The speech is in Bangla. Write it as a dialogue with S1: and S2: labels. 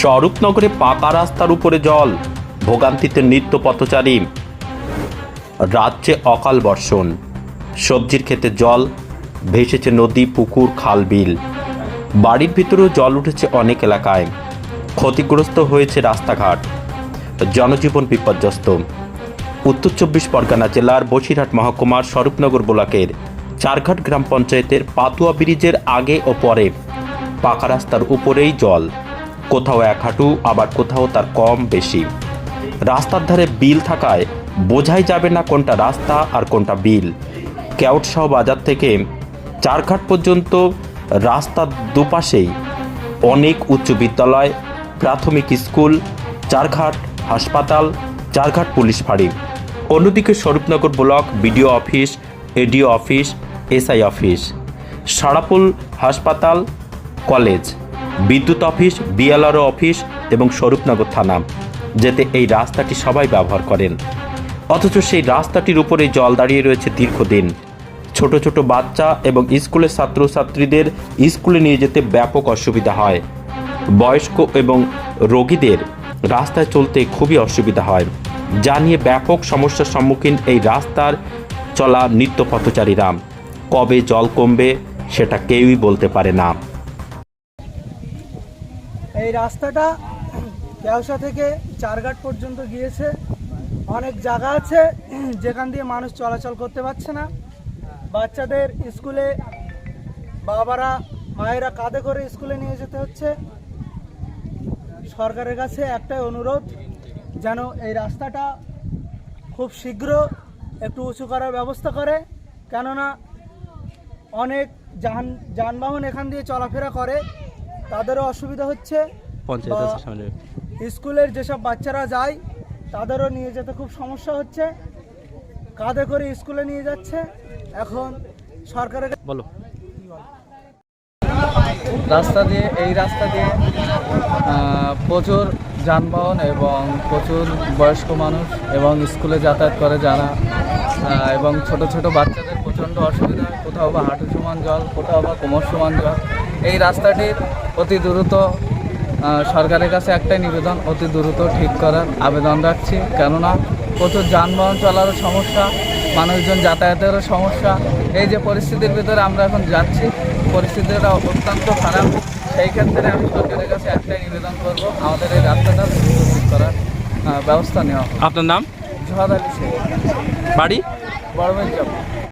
S1: স্বরূপনগরে পাকা রাস্তার উপরে জল, ভোগান্তিতে নিত্য পথচারী। রাজ্যে অকাল বর্ষণ, সবজির ক্ষেতে জল, ভেসেছে নদী, পুকুর, খাল, বিল। বাড়ির ভিতরেও জল উঠেছে অনেক এলাকায়। ক্ষতিগ্রস্ত হয়েছে রাস্তাঘাট। জনজীবন বিপর্যস্ত। উত্তর চব্বিশ পরগনা জেলার বসিরহাট মহকুমার স্বরূপনগর ব্লকের চারঘাট গ্রাম পঞ্চায়েতের পাতুয়া ব্রিজের আগে ও পরে পাকা রাস্তার উপরেই জল। কোথাও এক হাঁটু, আবার কোথাও তার কম বেশি। রাস্তার ধারে বিল থাকায় বোঝাই যাবে না কোনটা রাস্তা আর কোনটা বিল। কেওটসহ বাজার থেকে চারঘাট পর্যন্ত রাস্তার দুপাশেই অনেক উচ্চ বিদ্যালয়, প্রাথমিক স্কুল, চারঘাট হাসপাতাল, চারঘাট পুলিশ ফাঁড়ি। অন্যদিকে Swarupnagar block BDO office, ADO office, SI office, Sarapul হাসপাতাল, কলেজ। বিদ্যুৎ অফিস, বিএলআরও অফিস এবং স্বরূপনগর থানা, যেতে এই রাস্তাটি সবাই ব্যবহার করেন। অথচ সেই রাস্তাটির উপরে জল দাঁড়িয়ে রয়েছে দীর্ঘদিন। ছোট ছোট বাচ্চা এবং স্কুলের ছাত্রছাত্রীদের স্কুলে নিয়ে যেতে ব্যাপক অসুবিধা হয়। বয়স্ক এবং রোগীদের রাস্তায় চলতে খুবই অসুবিধা হয়, যা নিয়ে ব্যাপক সমস্যার সম্মুখীন এই রাস্তার চলা নিত্য পথচারীরা কবে জল কমবে, সেটা কেউই বলতে পারে না।
S2: এই রাস্তাটা ব্যবসা থেকে চারঘাট পর্যন্ত গিয়েছে। অনেক জায়গা আছে, যেখান দিয়ে মানুষ চলাচল করতে পারছে না। বাচ্চাদের স্কুলে বাবারা, মায়েরা কাঁধে করে স্কুলে নিয়ে যেতে হচ্ছে। সরকারের কাছে একটাই অনুরোধ, যেন এই রাস্তাটা খুব শীঘ্র একটু উঁচু করার ব্যবস্থা করে। কেননা অনেক যান যানবাহন এখান দিয়ে চলাফেরা করে। তাদেরও অসুবিধা হচ্ছে। স্কুলের যেসব বাচ্চারা যায় তাদেরও নিয়ে যেতে খুব সমস্যা হচ্ছে। কাঁধে করে স্কুলে নিয়ে যাচ্ছে। এখন সরকারের
S3: বলো।
S4: রাস্তা দিয়ে এই রাস্তা দিয়ে প্রচুর যানবাহন এবং প্রচুর বয়স্ক মানুষ এবং স্কুলে যাতায়াত করে যারা এবং ছোট ছোট বাচ্চাদের প্রচণ্ড অসুবিধা হয়। কোথাও বা হাঁটু সমান জল কোথাও বা কোমর সমান জল। এই রাস্তাটির অতি দ্রুত সরকারের কাছে একটাই নিবেদন অতি দ্রুত ঠিক করার আবেদন রাখছি। কেননা প্রচুর যানবাহন চলারও সমস্যা মানুষজন যাতায়াতেরও সমস্যা। এই যে পরিস্থিতির ভিতরে আমরা এখন যাচ্ছি পরিস্থিতিটা অত্যন্ত খারাপ। সেই ক্ষেত্রে আমি সরকারের কাছে একটাই নিবেদন করব আমাদের এই রাস্তাটা দ্রুত ঠিক করার ব্যবস্থা নেওয়া
S3: আপনার নাম?
S4: জহাদ আলী শেখ।
S3: বাড়ি?
S4: বড়